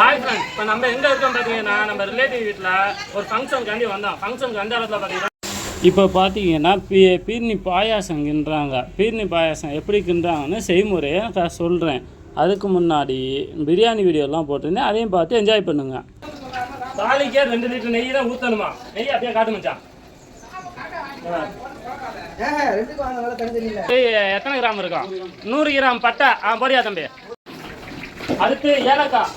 Hi friends இப்போ நம்ம எங்கே இருக்கோம் பார்த்தீங்கன்னா நம்ம ரிலேட்டிவ் வீட்டில் ஒரு ஃபங்க்ஷனுக்காண்டி வந்தோம். ஃபங்க்ஷனுக்கு வந்த இடத்துல பார்த்தீங்கன்னா இப்போ பார்த்தீங்கன்னா பீ பீர்னி பாயாசம் கிண்டுறாங்க. பீர்னி பாயாசம் எப்படி கிண்டுறாங்கன்னு செய்முறையை நான் சொல்கிறேன் அதுக்கு முன்னாடி பிரியாணி வீடியோலாம் போட்டிருந்தேன். அதையும் பார்த்து என்ஜாய் பண்ணுங்க. தாலிக்கே ரெண்டு லிட்டர் நெய் தான் ஊற்றணுமா நெய் அப்படியே காட்டு மச்சான். எத்தனை கிராம் இருக்கும்? நூறு கிராம் பட்டை. ஆ போடியா தம்பி? அடுத்து ஏலக்காய்.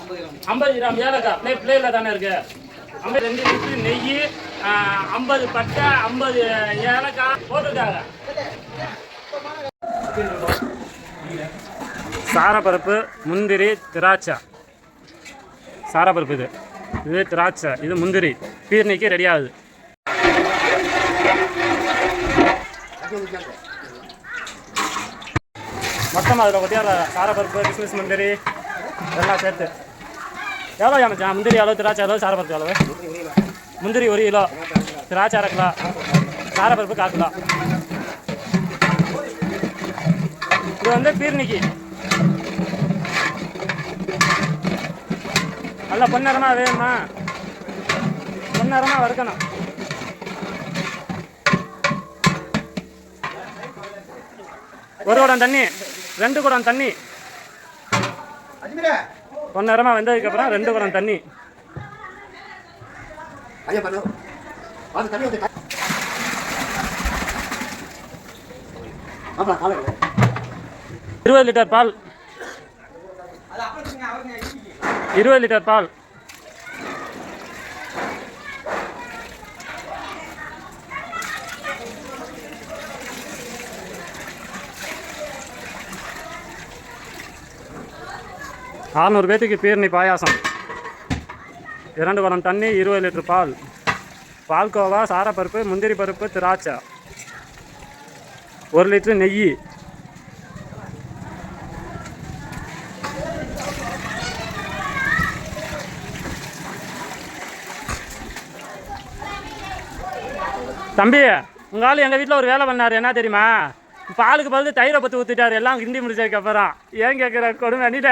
ஐம்பது கிராம் ஏலக்காய். பிளே பிளேல தானே இருக்கு. ஐம்பது ரெண்டு லிட்டர் நெய் ஐம்பது பட்டை ஐம்பது ஏலக்காய் போட்டுருக்காங்க. சாரப்பருப்பு முந்திரி திராட்சை. சாரப்பருப்பு இது. இது திராட்சை. இது முந்திரி. பீர்னிக்கு ரெடி ஆகுது. மொத்தமாக அதில் கொட்டியார சாரப்பருப்பு கிஸ்மிஸ் முந்திரி எல்லாம் சேர்த்து. எவ்வளோ அமைச்சான் முந்திரி எவ்வளோ திராட்சை எவ்வளோ சாரப்பருப்பு எவ்வளோ முந்திரி ஒரு கிலோ. திராட்சை அரை கிலோ. சாரப்பருப்பு கால் கிலோ. இது வந்து பீர்னிக்கு நல்லா பொன்னரமாக வேணுமா? பொன்னரமாக வறுக்கணும். ஒரு குடம் தண்ணி ரெண்டு குடம் தண்ணி. பொன்னரமாக வெந்ததுக்கப்புறம் ரெண்டு குடம் தண்ணி. இருபது லிட்டர் பால். இருபது லிட்டர் பால். ஆறுநூறு பேத்துக்கு பீர்ணி பாயாசம். இரண்டு குடம் தண்ணி இருபது லிட்டர் பால். பால்கோவா சாரப்பருப்பு முந்திரி பருப்பு திராட்சை. ஒரு லிட்டரு நெய். தம்பி உங்கள் ஆள் எங்கள் வீட்டில் ஒரு வேலை பண்ணார். என்ன தெரியுமா? பாலுக்கு பதில் தயிரை பற்றி ஊற்றிட்டார் எல்லாம் கிண்டி முடிச்சதுக்கப்புறம் ஏன் கேட்குற கொடுமை அண்ணிட்ட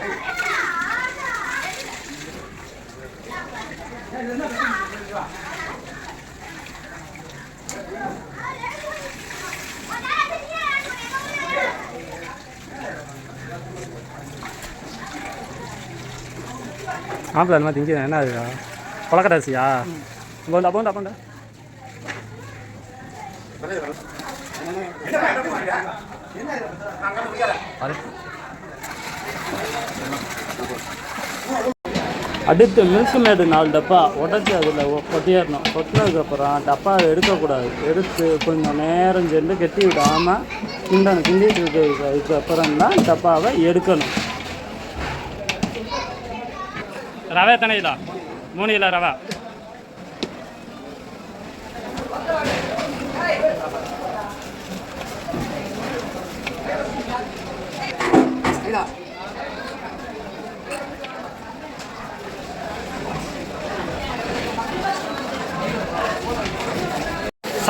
ஏ ரெண்டு சட்டி இங்கே என்ன வேணா கேட்க தரேன் வந்து அப்போ கம்பி எடுத்துக்கோங்க ஆ அது மாதிரி திங்க என்ன அது கொலக்கட்டாசியா போண்டா போண்டா போண்டா அடுத்து மில்க் மேடு நாலு டப்பா உடச்சி அதில் கொட்டிடணும். கொட்டினதுக்கப்புறம் டப்பா எடுக்கக்கூடாது. எடுத்து கொஞ்சம் நேரம் சென்று கெட்டி விடாமல் கிண்டணும். கிண்டிட்டு இருக்கிறதுக்கு அப்புறம் தான் டப்பாவை எடுக்கணும். ரவை தனையிலா மூணு கிலோ ரவை.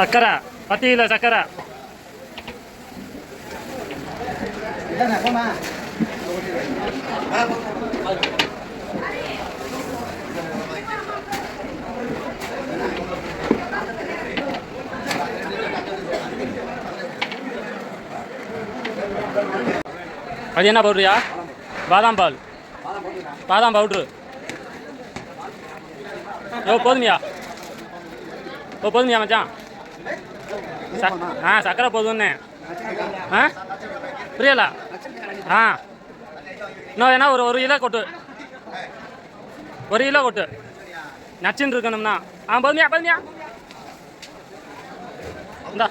சக்கரை பத்து கிலோ சக்கரை. அது என்ன பவுட்ரியா பாதாம் பால். பாதாம் பவுட்ரு ஓ போதுமியா? ஓ போதுமியா மச்சான்? ஆ சக்கரை போதும்னே. ஆ? புரியல. ஆ. இன்னும் வேணா ஒரு ஒரு கிலோ கொட்டு. ஒரு கிலோ கொட்டு. நச்சுன்னு இருக்கணும்னா. ஆ போதுமியா போதுமியா? இந்தா.